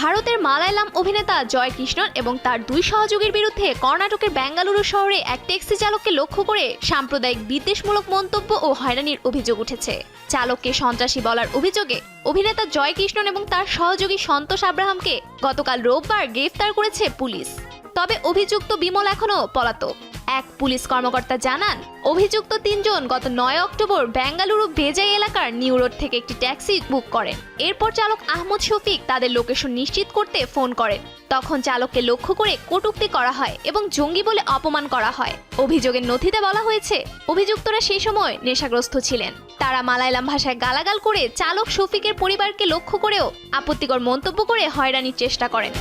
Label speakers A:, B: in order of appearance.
A: ভারতের মালায়ালাম অভিনেতা জয় কৃষ্ণন এবং তার দুই সহযোগীর বিরুদ্ধে কর্ণাটকের বেঙ্গালুরু শহরে এক ট্যাক্সি চালককে লক্ষ্য করে সাম্প্রদায়িক বিদ্বেষমূলক মন্তব্য ও হয়রানির অভিযোগ উঠেছে। চালককে সন্ত্রাসী বলার অভিযোগে অভিনেতা জয় কৃষ্ণন এবং তার সহযোগী সন্তোষ আব্রাহামকে গতকাল রোববার গ্রেফতার করেছে পুলিশ। তবে অভিযুক্ত বিমল এখনও পলাতক। এক পুলিশ কর্মকর্তা জানান, অভিযুক্ত তিনজন গত নয় অক্টোবর বেঙ্গালুরু বেজাই এলাকার নিউ রোড থেকে একটি ট্যাক্সি বুক করেন। এরপর চালক আহমদ শফিক তাদের লোকেশন নিশ্চিত করতে ফোন করেন। তখন চালককে লক্ষ্য করে কটূক্তি করা হয় এবং জঙ্গি বলে অপমান করা হয়। অভিযোগের নথিতে বলা হয়েছে, অভিযুক্তরা সেই সময় নেশাগ্রস্ত ছিলেন। তারা মালায়ালাম ভাষায় গালাগাল করে চালক শফিকের পরিবারকে লক্ষ্য করেও আপত্তিকর মন্তব্য করে হয়রানির চেষ্টা করেন।